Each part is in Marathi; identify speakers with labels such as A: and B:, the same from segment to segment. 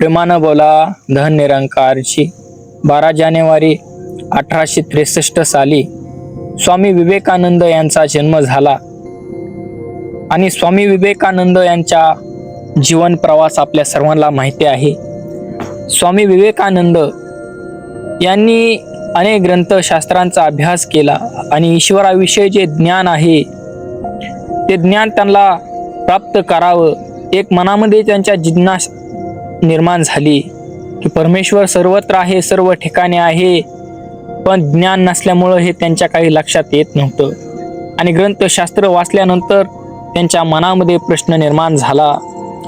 A: प्रेमानं बोला धन निरंकारची बारा जानेवारी अठराशे त्रेसष्ट साली स्वामी विवेकानंद यांचा जन्म झाला. आणि स्वामी विवेकानंद यांच्या जीवन प्रवास आपल्या सर्वांना माहिती आहे. स्वामी विवेकानंद यांनी अनेक ग्रंथशास्त्रांचा अभ्यास केला आणि ईश्वराविषयी जे ज्ञान आहे ते ज्ञान त्यांना प्राप्त करावं एक मनामध्ये त्यांच्या जिज्ञास निर्माण झाली. की परमेश्वर सर्वत्र आहे सर्व ठिकाणी आहे पण ज्ञान नसल्यामुळं हे त्यांच्या काही लक्षात येत नव्हतं. आणि ग्रंथशास्त्र वाचल्यानंतर त्यांच्या मनामध्ये प्रश्न निर्माण झाला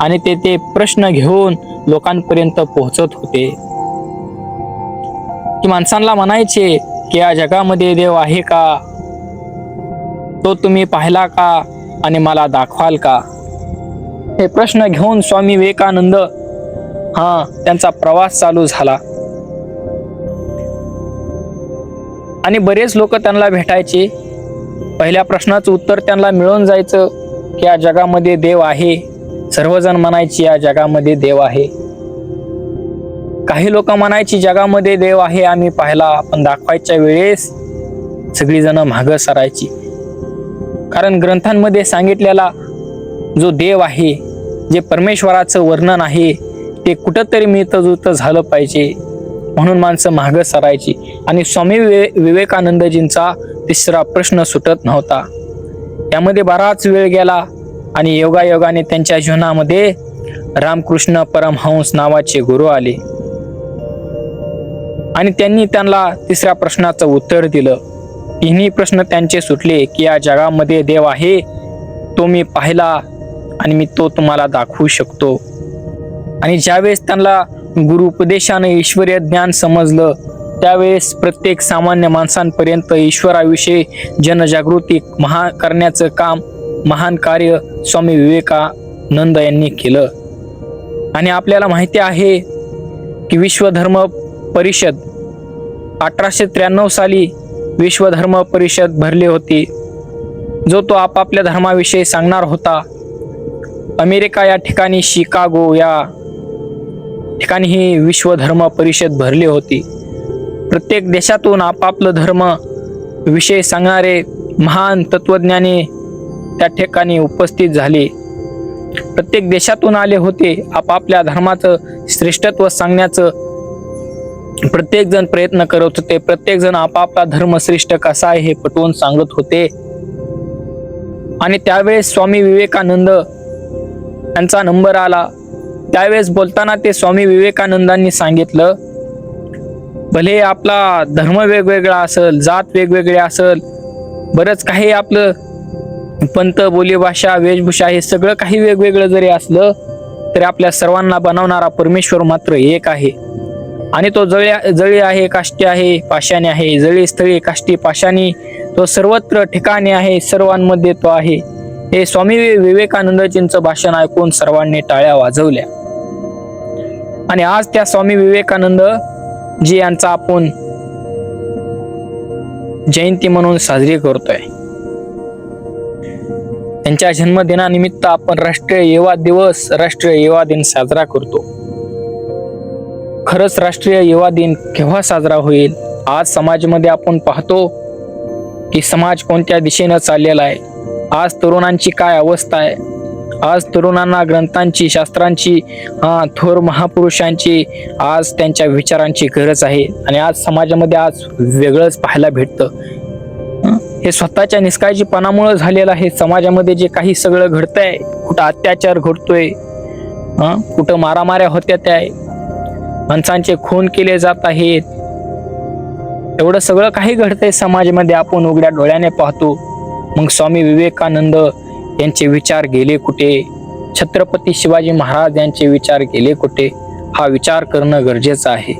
A: आणि ते ते प्रश्न घेऊन लोकांपर्यंत पोहोचत होते. की माणसांना म्हणायचे की या जगामध्ये देव आहे का? तो तुम्ही पाहिला का? आणि मला दाखवाल का? हे प्रश्न घेऊन स्वामी विवेकानंद हा. त्यांचा प्रवास चालू झाला. आणि बरेच लोक त्यांना भेटायचे. पहिल्या प्रश्नाचं उत्तर त्यांना मिळून जायचं की या जगामध्ये देव आहे. सर्वजण म्हणायचे या जगामध्ये देव आहे. काही लोक म्हणायची जगामध्ये देव आहे आम्ही पाहिला. पण दाखवायच्या वेळेस सगळीजण मागं सरायची. कारण ग्रंथांमध्ये सांगितलेला जो देव आहे जे परमेश्वराचं वर्णन आहे ते कुठंतरी मिळतं झालं पाहिजे म्हणून माणसं मागं सरायची. आणि स्वामी विवे विवेकानंदजींचा तिसरा प्रश्न सुटत नव्हता. यामध्ये बराच वेळ गेला आणि योगायोगाने त्यांच्या जीवनामध्ये रामकृष्ण परमहंस नावाचे गुरु आले. आणि त्यांनी त्यांना तिसऱ्या प्रश्नाचं उत्तर दिलं. तिन्ही प्रश्न त्यांचे सुटले की या जगामध्ये देव आहे तो मी पाहिला आणि मी तो तुम्हाला दाखवू शकतो. आणि ज्यावेळेस त्यांना गुरु उपदेशाने ईश्वरीय ज्ञान समजलं त्यावेळेस प्रत्येक सामान्य माणसांपर्यंत ईश्वराविषयी जनजागृती महा करण्याचं काम महान कार्य स्वामी विवेकानंद यांनी केलं. आणि आपल्याला माहिती आहे की विश्वधर्म परिषद अठराशे त्र्याण्णव साली विश्वधर्म परिषद भरली होती. जो तो आपापल्या धर्माविषयी सांगणार होता. अमेरिका या ठिकाणी शिकागो या ठिकाणी ही विश्वधर्म परिषद भरली होती. प्रत्येक देशातून आपापलं धर्म विषय सांगणारे महान तत्वज्ञानी त्या ठिकाणी उपस्थित झाले. प्रत्येक देशातून आले होते आपापल्या धर्माचं श्रेष्ठत्व सांगण्याचं. प्रत्येक जण प्रयत्न करत होते प्रत्येक जण आपापला धर्म श्रेष्ठ कसा आहे हे पटवून सांगत होते. आणि त्यावेळेस स्वामी विवेकानंद यांचा नंबर आला. त्यावेळेस बोलताना ते स्वामी विवेकानंदांनी सांगितलं भले आपला धर्म वेगवेगळा असेल जात वेगवेगळे असेल बरंच काही आपलं पंत बोलीभाषा वेशभूषा हे सगळं काही वेगवेगळं जरी असलं तरी आपल्या सर्वांना बनवणारा परमेश्वर मात्र एक आहे. आणि तो जळी जळी आहे काष्टी आहे पाशाने आहे जळी स्थळी काष्टी पाशानी तो सर्वत्र ठिकाणी आहे सर्वांमध्ये तो आहे. हे स्वामी विवेकानंदजींचं भाषण ऐकून सर्वांनी टाळ्या वाजवल्या. आणि आज त्या स्वामी विवेकानंद जी यांचा आपण जयंती म्हणून साजरी करतोय. त्यांच्या जन्मदिनानिमित्त आपण राष्ट्रीय युवा दिवस राष्ट्रीय युवा दिन साजरा करतो. खरंच राष्ट्रीय युवा दिन केव्हा साजरा होईल? आज समाजमध्ये आपण पाहतो की समाज कोणत्या दिशेनं चाललेला आहे? आज तरुणांची काय अवस्था आहे? आज तरुणांना ग्रंथांची शास्त्रांची थोर महापुरुषांची आज त्यांच्या विचारांची गरज आहे. आणि आज समाजामध्ये आज वेगळंच पाहायला भेटतं. हे? स्वतःच्या निष्काळजीपणामुळे झालेलं आहे. समाजामध्ये जे काही सगळं घडतंय कुठं अत्याचार घडतोय कुठं मारामाऱ्या होत्या त्या माणसांचे खून केले जात आहेत. एवढं सगळं काही घडतंय समाजामध्ये आपण उघड्या डोळ्याने पाहतो. मग स्वामी विवेकानंद यांचे विचार गेले कुठे? छत्रपती शिवाजी महाराज यांचे विचार गेले कुठे? हा विचार करणं गरजेचं आहे.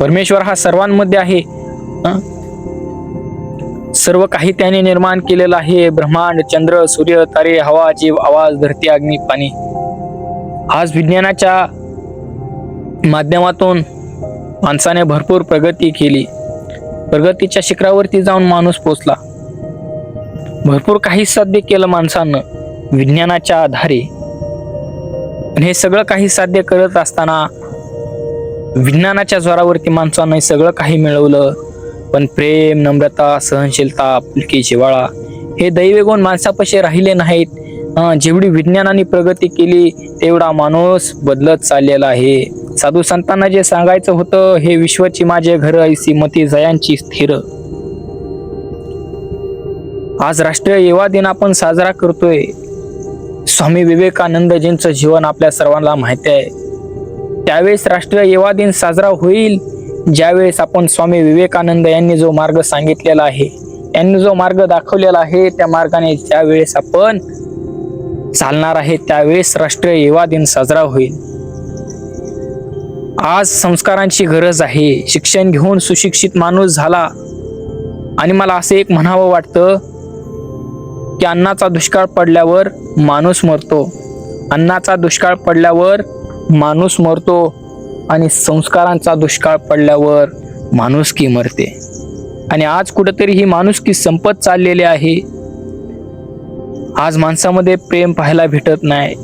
A: परमेश्वर हा सर्वांमध्ये आहे. सर्व काही त्याने निर्माण केलेलं आहे. ब्रह्मांड चंद्र सूर्य तारे हवा जीव आवाज धरती अग्नी पाणी. आज विज्ञानाच्या माध्यमातून माणसाने भरपूर प्रगती केली. प्रगतीच्या शिखरावरती जाऊन माणूस पोचला. भरपूर काही साध्य केलं माणसानं विज्ञानाच्या आधारे. पण हे सगळं काही साध्य करत असताना विज्ञानाच्या जोरावरती माणसानं सगळं काही मिळवलं. पण प्रेम नम्रता सहनशीलता आपुलकी जिवाळा हे दैवगुण माणसापाशी राहिले नाहीत. जेवढी विज्ञानाने प्रगती केली तेवढा माणूस बदलत चाललेला आहे. साधू संतांना जे सांगायचं होतं हे विश्वाची माझे घर ऐसी मती जयांची स्थिर. आज राष्ट्रीय युवा दिन आपण साजरा करतोय. स्वामी विवेकानंदजींचं जीवन आपल्या सर्वांना माहिती आहे. त्यावेळेस राष्ट्रीय युवा दिन साजरा होईल. ज्यावेळेस आपण स्वामी विवेकानंद यांनी जो मार्ग सांगितलेला आहे यांनी जो मार्ग दाखवलेला आहे त्या मार्गाने ज्यावेळेस आपण चालणार आहे त्यावेळेस राष्ट्रीय युवा दिन साजरा होईल. आज संस्कारांची गरज आहे. शिक्षण घेऊन सुशिक्षित माणूस झाला. आणि मला असं एक म्हणावं वाटतं की अन्नाचा दुष्काळ पडल्यावर माणूस मरतो अन्नाचा दुष्काळ पडल्यावर माणूस मरतो आणि संस्कारांचा दुष्काळ पडल्यावर माणुसकी मरते. आणि आज कुठंतरी ही माणुसकी संपत चाललेली आहे. आज माणसामध्ये प्रेम पाहायला भेटत नाही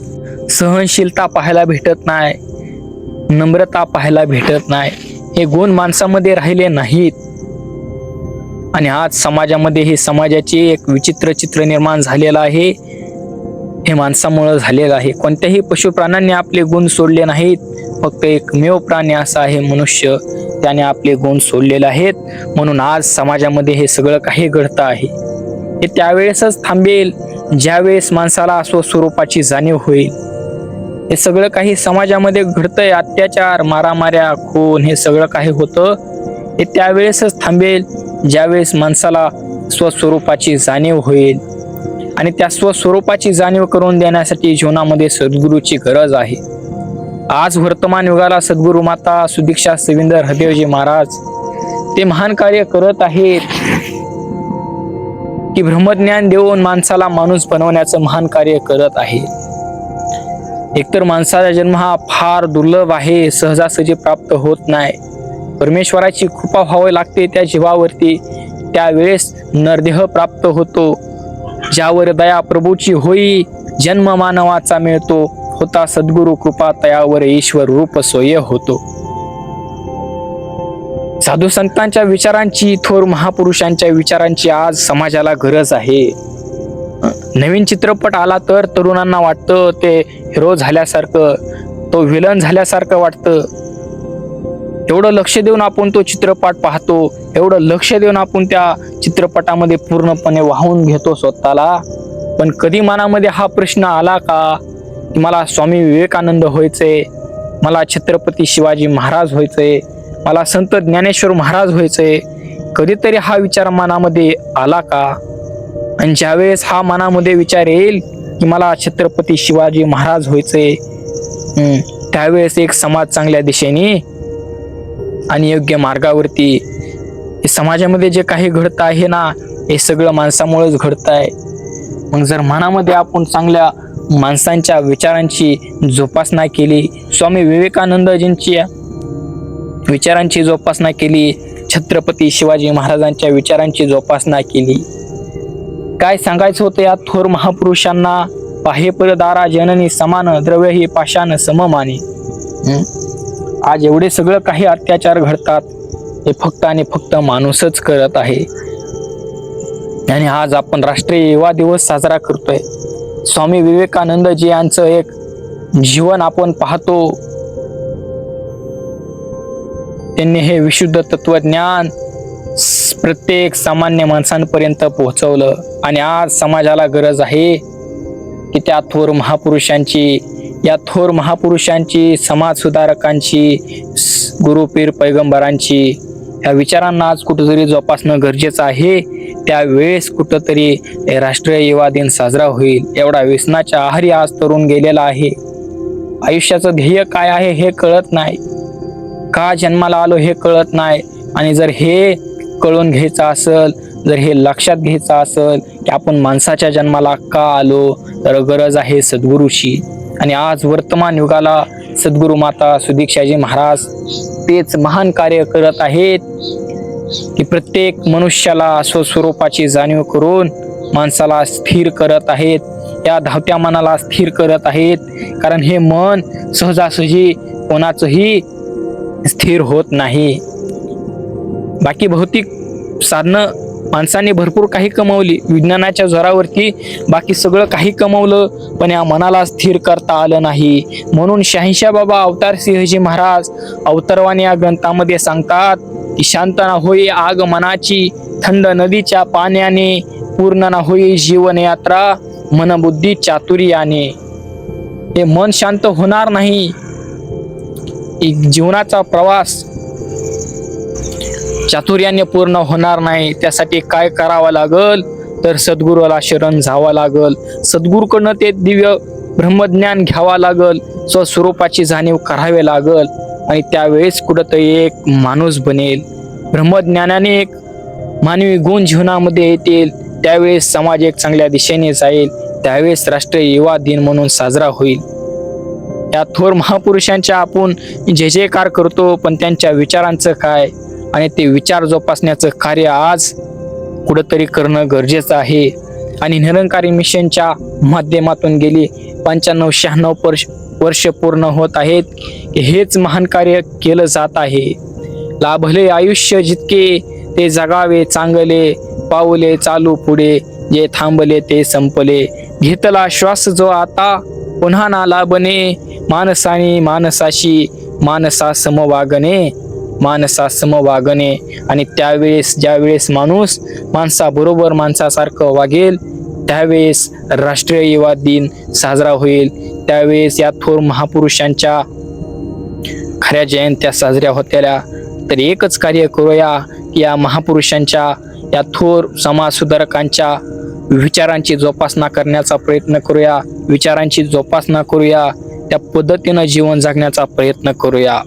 A: सहनशीलता पाहायला भेटत नाही नम्रता पाहायला भेटत नाही. हे गुण माणसामध्ये राहिले नाहीत. आणि आज समाजामध्ये हे समाजाचे एक विचित्र चित्र निर्माण झालेलं आहे. हे माणसामुळं झालेलं आहे. कोणत्याही पशु प्राण्यांनी आपले गुण सोडले नाहीत. फक्त एकमेव प्राणी असा आहे मनुष्य. त्याने आपले गुण सोडलेले आहेत. म्हणून आज समाजामध्ये हे सगळं काही घडतं आहे. हे त्यावेळेसच थांबेल. ज्यावेळेस माणसाला स्वस्वरूपाची जाणीव होईल. हे सगळं काही समाजामध्ये घडतंय. अत्याचार मारामाऱ्या खून हे सगळं काही होतं. हे त्यावेळेसच थांबेल ज्यावेळेस माणसाला स्वस्वरूपाची जाणीव होईल. आणि त्या स्वस्वरूपाची जाणीव करून देण्यासाठी जीवनामध्ये सद्गुरूची गरज आहे. आज वर्तमान युगाला सद्गुरू माता सुदीक्षा सविंदर हदेवजी महाराज ते महान कार्य करत आहेत की ब्रह्मज्ञान देऊन माणसाला माणूस बनवण्याचं महान कार्य करत आहे. एकतर माणसाचा जन्म हा फार दुर्लभ आहे सहजासहजी प्राप्त होत नाही. परमेश्वराची कृपा व्हावी लागते त्या जीवावरती. त्यावेळेस नरदेह प्राप्त होतो. ज्यावर दया प्रभूची होई जन्म मानवाचा मिळतो होता सद्गुरु कृपा तयावर ईश्वर रूप सोय होतो. साधू संतांच्या विचारांची थोर महापुरुषांच्या विचारांची आज समाजाला गरज आहे. नवीन चित्रपट आला तर तरुणांना वाटतं ते हिरो झाल्यासारखं तो विलन झाल्यासारखं वाटतं. एवढं लक्ष देऊन आपण तो चित्रपट पाहतो एवढं लक्ष देऊन आपण त्या चित्रपटामध्ये पूर्णपणे वाहून घेतो स्वतःला. पण कधी मनामध्ये हा प्रश्न आला का की मला स्वामी विवेकानंद व्हायचंय मला छत्रपती शिवाजी महाराज व्हायचंय मला संत ज्ञानेश्वर महाराज व्हायचंय कधीतरी हा विचार मनामध्ये आला का? आणि ज्यावेळेस हा मनामध्ये विचार येईल की मला छत्रपती शिवाजी महाराज व्हायचंय त्यावेळेस एक समाज चांगल्या दिशेने आणि योग्य मार्गावरती समाजामध्ये जे काही घडत आहे ना हे सगळं माणसामुळेच घडत आहे मग जर मनामध्ये आपण चांगल्या माणसांच्या विचारांची जोपासना केली स्वामी विवेकानंदजींची विचारांची जोपासना केली छत्रपती शिवाजी महाराजांच्या विचारांची जोपासना केली. काय सांगायचं होतं या थोर महापुरुषांना? पाहेपरदारा जननी समान द्रव्य ही पाषाण सममाने. हं? आज एवढे सगळं काही अत्याचार घडतात हे फक्त आणि फक्त माणूसच करत आहे. आणि आज आपण राष्ट्रीय युवा दिवस साजरा करतोय. स्वामी विवेकानंदजी यांचं एक जीवन आपण पाहतो. त्यांनी हे विशुद्ध तत्वज्ञान प्रत्येक सामान्य माणसांपर्यंत पोहोचवलं. आणि आज समाजाला गरज आहे की त्या थोर महापुरुषांची या थोर महापुरुषांची समाजसुधारकांची स- गुरुपीर पैगंबरांची या विचारांना आज कुठंतरी जोपासणं गरजेचं आहे. त्यावेळेस कुठंतरी राष्ट्रीय युवा दिन साजरा होईल एवढा व्यसनाच्या आहारी आज तरुण गेलेला आहे. आयुष्याचं ध्येय काय आहे हे कळत नाही. का जन्माला आलो हे कळत नाही. आणि जर हे कळून घ्यायचं असेल जर हे लक्षात घ्यायचं असेल की आपण माणसाच्या जन्माला का आलो तर गरज आहे सद्गुरूची. आणि आज वर्तमान युगाला सद्गुरू माता सुदीक्षाजी महाराज तेच महान कार्य करत आहेत की प्रत्येक मनुष्याला स्वस्वरूपाची जाणीव करून माणसाला स्थिर करत आहेत. या धावत्या मनाला स्थिर करत आहेत. कारण हे मन सहजासहजी कोणाचंही स्थिर होत नाही. बाकी भौतिक साधनं माणसाने भरपूर काही कमवली. विज्ञानाच्या जोरावरती बाकी सगळं काही कमवलं पण या मनाला स्थिर करता आलं नाही. म्हणून शहाशा बाबा अवतार सिंहजी महाराज अवतरवाने या ग्रंथामध्ये सांगतात की शांत ना होई आग मनाची थंड नदीच्या पाण्याने पूर्ण ना होई जीवनयात्रा मनबुद्धी चातुर्याने. हे मन शांत होणार नाही. एक जीवनाचा प्रवास चातुर्याने पूर्ण होणार नाही त्यासाठी काय करावं लागल? तर सद्गुरूला शरण जावं लागल. सद्गुरूकडनं ते दिव्य ब्रह्मज्ञान घ्यावा लागल. स्वस्वरूपाची जाणीव करावे लागल. आणि त्यावेळेस कुठंतरी एक माणूस बनेल. ब्रह्मज्ञानाने एक मानवी गुण जीवनामध्ये येतील. त्यावेळेस समाज एक चांगल्या दिशेने जाईल. त्यावेळेस राष्ट्रीय युवा दिन म्हणून साजरा होईल. या थोर महापुरुषांच्या आपण जे जयकार करतो पण त्यांच्या विचारांचं काय? आणि ते विचार जोपासण्याचं कार्य आज कुठंतरी करणं गरजेचं आहे. आणि निरंकारी मिशनच्या माध्यमातून गेली पंच्याण्णव शहाण्णव वर्ष वर्ष पूर्ण होत आहेत हेच महान कार्य केलं जात आहे. लाभले आयुष्य जितके ते जगावे चांगले पाऊले चालू पुढे जे थांबले ते संपले. घेतला श्वास जो आता पुन्हा ना लाभणे माणसाने माणसाशी माणसा समवागणे माणसासम वागणे. आणि त्यावेळेस ज्यावेळेस माणूस माणसाबरोबर माणसासारखं वागेल त्यावेळेस राष्ट्रीय युवा दिन साजरा होईल. त्यावेळेस या थोर महापुरुषांच्या खऱ्या जयंत्या साजऱ्या होत्या तर एकच कार्य करूया की या महापुरुषांच्या या थोर समाजसुधारकांच्या विचारांची जोपासना करण्याचा प्रयत्न करूया. विचारांची जोपासना करूया. त्या पद्धतीनं जीवन जगण्याचा प्रयत्न करूया.